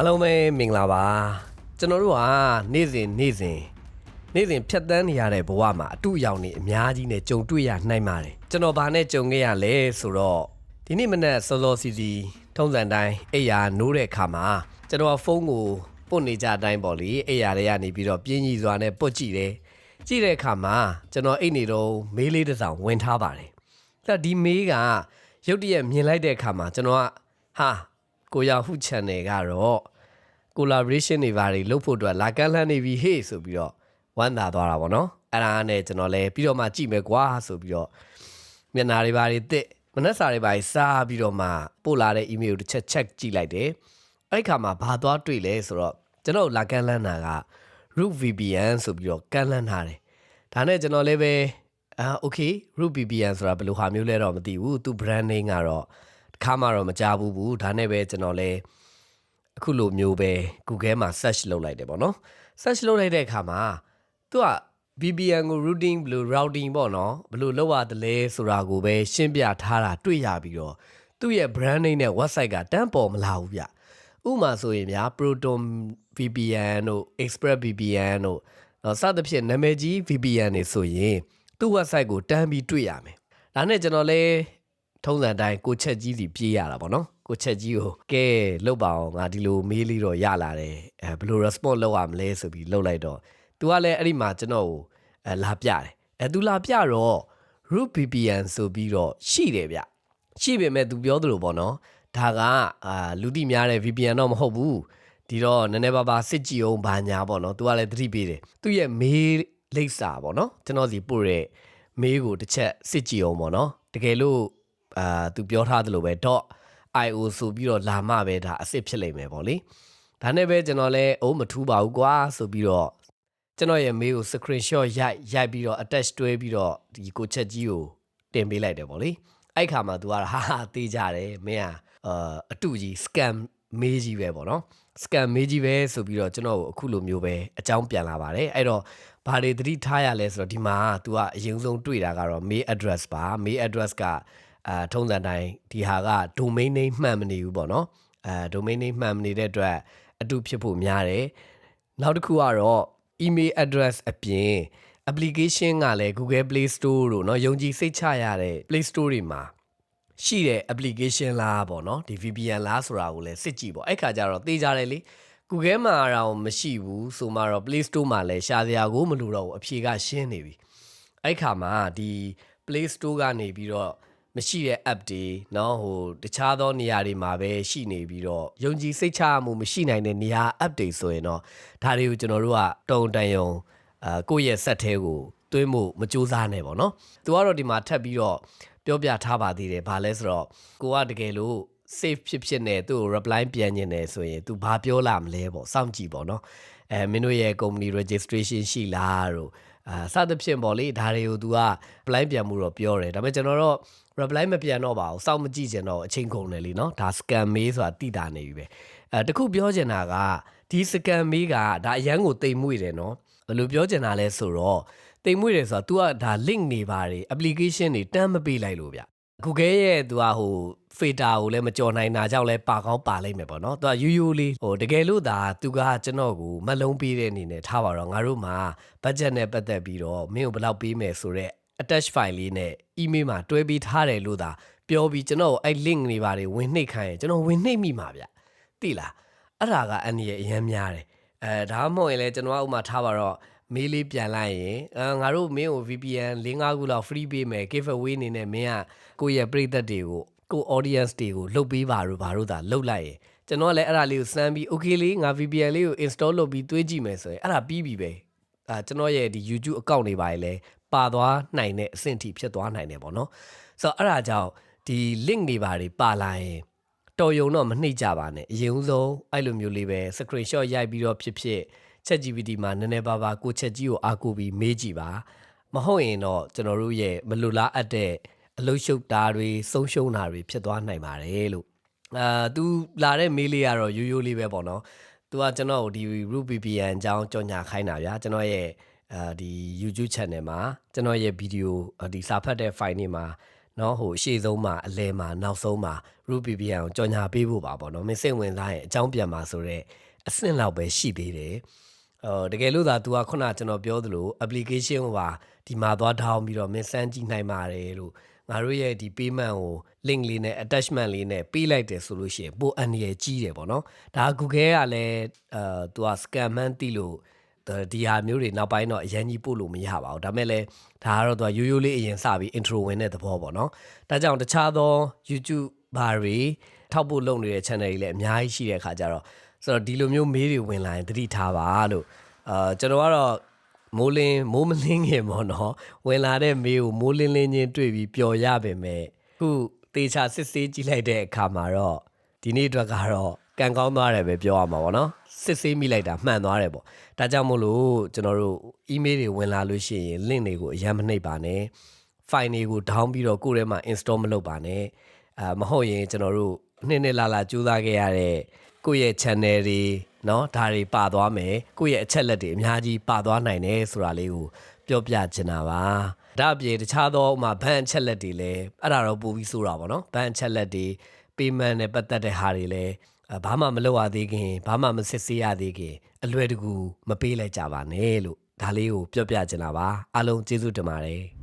အားလုံးပဲမင်္ဂလာပါကျွန်တော်တို့ကနေ့စဉ်နေ့စဉ်နေ့စဉ်ဖြတ်တန်းနေရတဲ့ဘဝမှာအတူအယောင်နေအများကြီးနဲ့ကြုံတွေ့ရနိုင်ပါတယ်ကျွန်တော်ဘာနဲ့ကြုံခဲ့ရလဲဆိုတော့ဒီနေ့မနက်စောစောစီစီထုံးစံတိုင်းအိယာနိုးတဲ့အခါမှာကျွန်တော်ကဖုန်းကိုပုတ်နေကြအတိုင်းပေါ့လေအိယာတွေကနေပြီးတော့ပြင်းကြီးစွာနဲ့ပုတ်ကြည့်တယ်ကြည့်တဲ့အခါမှာကျွန်တော်အိတ်နေတော့မေးလေးတစ်စောင်ဝင်ထားပါတယ်အဲ့ဒီမေးကရုတ်တရက်မြင်လိုက်တဲ့အခါမှာကျွန်တော်ကဟာ ကိုရဟု channel ကတော့ collaboration တွေဘာတွေလုပ်ဖို့အတွက်လာကမ်းလှမ်းနေပြီဟေ့ဆိုပြီးတော့ဝမ်းသာသွားတာပေါ့နော်အဲ့ဒါနဲ့ကျွန်တော်လည်းပြီးတော့မှကြည့်မယ်ကွာဆိုပြီးတော့မျက်နှာတွေဘာတွေတစ်မနှက်စာတွေဘာတွေစားပြီးတော့မှပို့လာတဲ့ email ကိုတစ်ချက် check ကြည့်လိုက်တယ်အဲ့ဒီခါမှာဘာသွားတွေ့လဲဆိုတော့ကျွန်တော်လာကမ်းလှမ်းတာက root VPN ဆိုပြီးတော့ကမ်းလှမ်းထားတယ်ဒါနဲ့ကျွန်တော်လည်းပဲအာ okay root VPN ဆိုတာဘယ်လိုဟာမျိုးလဲတော့မသိဘူးသူ brand name ကတော့ တစ်ခါမှတော့မကြားဘူးဘူးဒါနဲ့ပဲကျွန်တော်လည်းအခုလိုမျိုးပဲ Google မှာ search လုပ်လိုက်တယ်ပေါ့နော် search လုပ်လိုက်တဲ့အခါမှာသူက VPN ကို routing ဘယ်လို routing ပေါ့နော်ဘယ်လိုလုပ်ရတယ်လဲဆိုတာကိုပဲရှင်းပြထားတာတွေ့ရပြီးတော့သူ့ရဲ့ brand name နဲ့ website ကတန်းပေါ်မလာဘူးဗျဥပမာဆိုရင်ဗျာ Proton VPN တို့ Express VPN တို့နော်စသဖြင့်နာမည်ကြီး VPN တွေဆိုရင်သူ့ website ကိုတန်းပြီးတွေ့ရမယ်ဒါနဲ့ကျွန်တော်လည်း ထုံးစံတိုင်းကိုချက်ကြီးစီပြေးရတာပေါ့နော်ကိုချက်ကြီးကိုကဲလောက်ပါအောင်ငါဒီလိုမေးလေးတော့ရလာတယ်အဲဘယ်လို response လုပ်ရမလဲဆိုပြီးလုပ်လိုက်တော့ तू ကလည်းအဲ့ဒီမှာကျွန်တော်ကိုအဲလာပြတယ်အဲ तू လာပြတော့ root VPN ဆိုပြီးတော့ရှိတယ်ဗျရှိပေမဲ့ तू ပြောသလိုပေါ့နော်ဒါကအာလူတိများတဲ့ VPN တော့မဟုတ်ဘူးဒီတော့နည်းနည်းပါးပါစစ်ကြည့်အောင်ဘာညာပေါ့နော် तू ကလည်းသတိပေးတယ်သူ့ရဲ့မေးလိပ်စာပေါ့နော်ကျွန်တော်စီပို့တဲ့မေးကိုတစ်ချက်စစ်ကြည့်အောင်ပေါ့နော်တကယ်လို့ အာသူပြောထားသလိုပဲ .io ဆိုပြီးတော့လာမှပဲဒါအစ်စ်ဖြစ်လိမ့်မယ်ပေါ့လေဒါနဲ့ပဲကျွန်တော်လည်းအိုးမထူးပါဘူးကွာဆိုပြီးတော့ကျွန်တော်ရဲ့မေးကို screenshot ရိုက်ရိုက်ပြီးတော့ attach တွဲပြီးတော့ဒီကိုချက်ကြီးကိုတင်ပေးလိုက်တယ်ပေါ့လေအဲ့ခါမှာ तू ကဟာဟာသေးကြတယ်မင်းอ่ะအာအတူကြီး scam မေးကြီးပဲပေါ့နော် scam မေးကြီးပဲဆိုပြီးတော့ကျွန်တော်ကိုအခုလိုမျိုးပဲအကြောင်းပြန်လာပါတယ်အဲ့တော့ဘာတွေသတိထားရလဲဆိုတော့ဒီမှာ तू ကအရင်ဆုံးတွေ့တာကတော့ mail address ပါ mail address က အာထုံးစံတိုင်းဒီဟာက domain name မှန်မနေဘူးပေါ့နော်အဲ domain name မှန်မနေတဲ့အတွက်အတူဖြစ်ဖို့များတယ်နောက်တစ်ခုကတော့ email address အပြင် application ကလည်း Google Play Store တို့เนาะယုံကြည်စိတ်ချရတဲ့ Play Store တွေမှာရှိတဲ့ application လားပေါ့เนาะဒီ VPN လားဆိုတာကိုလည်းစစ်ကြည့်ပေါ့အဲ့ခါကျတော့သိကြတယ်လေ Google မှာတော့မရှိဘူးဆိုမှတော့ Play Store မှာလည်းရှာစရာကိုမလိုတော့ဘူးအဖြေကရှင်းနေပြီအဲ့ခါမှာဒီ Play Store ကနေပြီးတော့ မရှိတဲ့ app တွေနော်ဟိုတခြားသောနေရာတွေမှာပဲရှိနေပြီးတော့ယုံကြည်စိတ်ချမှုမရှိနိုင်တဲ့နေရာ app တွေဆိုရင်တော့ဒါတွေကိုကျွန်တော်တို့ကတုံတန်ယုံအာကိုယ့်ရဲ့ set ထဲကိုသွင်းဖို့မကြိုးစားနဲ့ပေါ့နော်။သူကတော့ဒီမှာထပ်ပြီးတော့ပြောပြထားပါသေးတယ်။ဘာလဲဆိုတော့ကိုကတကယ်လို့ safe ဖြစ်ဖြစ်နဲ့သူ့ကို reply ပြန်ညင်တယ်ဆိုရင် तू ဘာပြောလာမလဲပေါ့စောင့်ကြည့်ပေါ့နော်အဲမင်းတို့ရဲ့ company registration ရှိလားတို့ အာစသဖြင့်ပေါ့လေဒါတွေကို तू က reply ပြန်မှုတော့ပြောတယ်ဒါပေမဲ့ကျွန်တော်တော့ reply မပြန်တော့ပါဘူးစောင့်မကြည့်ချင်တော့အချိန်ကုန်တယ်လीနော်ဒါ scam mail ဆိုတာတိတာနေပြီပဲအဲတခုပြောချင်တာကဒီ scam mail ကဒါအရန်ကိုတိမ်မွေ့တယ်နော်ဘယ်လိုပြောချင်တာလဲဆိုတော့တိမ်မွေ့တယ်ဆိုတာ तू ကဒါ link နေပါတယ် application တွေတန်းမပေးလိုက်လို့ဗျ Google ရဲ့ तू ကဟို filter ကိုလည်းမကြော်နိုင်တာကြောင့်လည်းပါကောင်းပါလိုက်မယ်ပေါ့နော်။ तू ကရိုးရိုးလေးဟိုတကယ်လို့ဒါ तू ကကျွန်တော်ကိုမလုံးပေးတဲ့အနေနဲ့ထားပါတော့ငါတို့မှာ budget နဲ့ပတ်သက်ပြီးတော့မင်းကိုဘယ်လောက်ပေးမယ်ဆိုတော့ attach file လေးနဲ့ email မှာတွဲပေးထားတယ်လို့သာပြောပြီးကျွန်တော်အဲ့ link တွေပါတွေဝင်နှိပ်ခိုင်းရင်ကျွန်တော်ဝင်နှိပ်မိမှာဗျ။သိလား။အဲ့ဒါကအန်ဒီရဲ့အရင်များတယ်။အဲဒါမှမဟုတ်ရင်လည်းကျွန်တော်ကဥမာထားပါတော့မေးလေးပြန်လိုက်ရင်အဲငါတို့မင်းကို VPN ၄-၅ခုလောက် free ပေးမယ် giveaway အနေနဲ့မင်းကကိုယ့်ရဲ့ပရိသတ်တွေကို ကို audience တွေကိုလှုပ်ပေးပါလို့ဘာလို့သာလှုပ်လိုက်ရင်ကျွန်တော်ကလည်းအဲ့ဒါလေးကိုစမ်းပြီး okay လေးငါ VPN လေးကို install လုပ်ပြီးတွေးကြည့်မယ်ဆိုရင်အဲ့ဒါပြီးပြီပဲအာကျွန်တော်ရဲ့ဒီ YouTube account တွေပါလေပါသွားနိုင်တဲ့အဆင့်ထိဖြစ်သွားနိုင်တယ်ပေါ့နော်ဆိုတော့အဲ့ဒါကြောင့်ဒီ link တွေပါတွေပါလာရင်တော်ယုံတော့မနှိမ့်ကြပါနဲ့အရင်ဆုံးအဲ့လိုမျိုးလေးပဲ screenshot ရိုက်ပြီးတော့ဖြစ်ဖြစ် ChatGPT မှာနည်းနည်းပါးပါးကိုချက်ကြီးကိုအားကိုးပြီးမေးကြည့်ပါမဟုတ်ရင်တော့ကျွန်တော်တို့ရဲ့မလိုလားအပ်တဲ့ အလုရှုပ်တာတွေဆုံးရှုံးတာတွေဖြစ်သွားနိုင်ပါတယ်လို့အာသူလာတဲ့မေးလေးကတော့ရိုးရိုးလေးပဲပေါ့နော်သူကကျွန်တော်ကိုဒီ Root VPN အကြောင်းကြော်ညာခိုင်းတာဗျာကျွန်တော်ရဲ့အာဒီ YouTube channel မှာကျွန်တော်ရဲ့ဗီဒီယိုဒီစာဖတ်တဲ့ file တွေမှာနော်ဟိုအရှိဆုံးမှာအလဲမှာနောက်ဆုံးမှာ root VPN ကိုကြော်ညာပေးဖို့ပါပေါ့နော်မင်းစိတ်ဝင်စားရင်အကြောင်းပြန်ပါဆိုတော့အဆင့်လောက်ပဲရှိသေးတယ်အော်တကယ်လို့သာ तू ကခုနကကျွန်တော်ပြောသလို application ကိုပါဒီမှာသွားထောင်းပြီးတော့မင်းစမ်းကြည့်နိုင်ပါတယ်လို့ ငါတို့ရဲ့ဒီ payment ကို link လေးနဲ့ attachment လေးနဲ့ပေးလိုက်တယ်ဆိုလို့ရှိရင်ပိုအန်ရကြီးတယ်ပေါ့နော်ဒါ Google ကလည်းအဲ तू က scam မှန်းသိလို့ဒီဟာမျိုးတွေနောက်ပိုင်းတော့အရင်ကြီးပို့လို့မရပါဘူးဒါပေမဲ့လည်းဒါကတော့သူကရိုးရိုးလေးအရင်စပြီး intro ဝင်တဲ့သဘောပေါ့နော်ဒါကြောင့်တခြားသော YouTube ဘာတွေထောက်ဖို့လုပ်နေတဲ့ channel တွေလည်းအများကြီးရှိတဲ့အခါကျတော့ဆိုတော့ဒီလိုမျိုးမေးတွေဝင်လာရင်သတိထားပါလို့အာကျွန်တော်ကတော့ မိုးလင်းမိုးမလင်းခင်ပေါ့နော်ဝင်လာတဲ့မေးကိုမိုးလင်းလင်းချင်းတွေ့ပြီးပျော်ရပါမယ်ခုတေချာစစ်ဆေးကြည့်လိုက်တဲ့အခါမှာတော့ဒီနေ့အတွက်ကတော့ကံကောင်းသွားတယ်ပဲပြောရမှာပေါ့နော်စစ်ဆေးမိလိုက်တာမှန်သွားတယ်ပေါ့ဒါကြောင့်မို့လို့ကျွန်တော်တို့ email တွေဝင်လာလို့ရှိရင် link တွေကိုအရင်မနှိပ်ပါနဲ့ file တွေကို down ပြီးတော့ကိုယ့်ထဲမှာ install မလုပ်ပါနဲ့အာမဟုတ်ရင်ကျွန်တော်တို့နှစ်နှစ်လာလာကြိုးစားခဲ့ရတဲ့ကိုယ့်ရဲ့ channel တွေ နော်ဒါတွေပါသွားမယ်ကိုယ့်ရဲ့အချက်လက်တွေအများကြီးပါသွားနိုင်တယ်ဆိုတာလေးကိုပြောပြချင်တာပါဒါအပြင်တခြားသောဥမာဘဏ်အချက်လက်တွေလည်းအဲ့ဒါတော့ပိုပြီးဆိုတာပေါ့နော်ဘဏ်အချက်လက်တွေ payment နဲ့ပတ်သက်တဲ့ဟာတွေလည်းဘာမှမလုပ်ရသေးခင်ဘာမှမစစ်ဆေးရသေးခင်အလွယ်တကူမပေးလိုက်ကြပါနဲ့လို့ဒါလေးကိုပြောပြချင်တာပါအားလုံးကျေးဇူးတင်ပါတယ်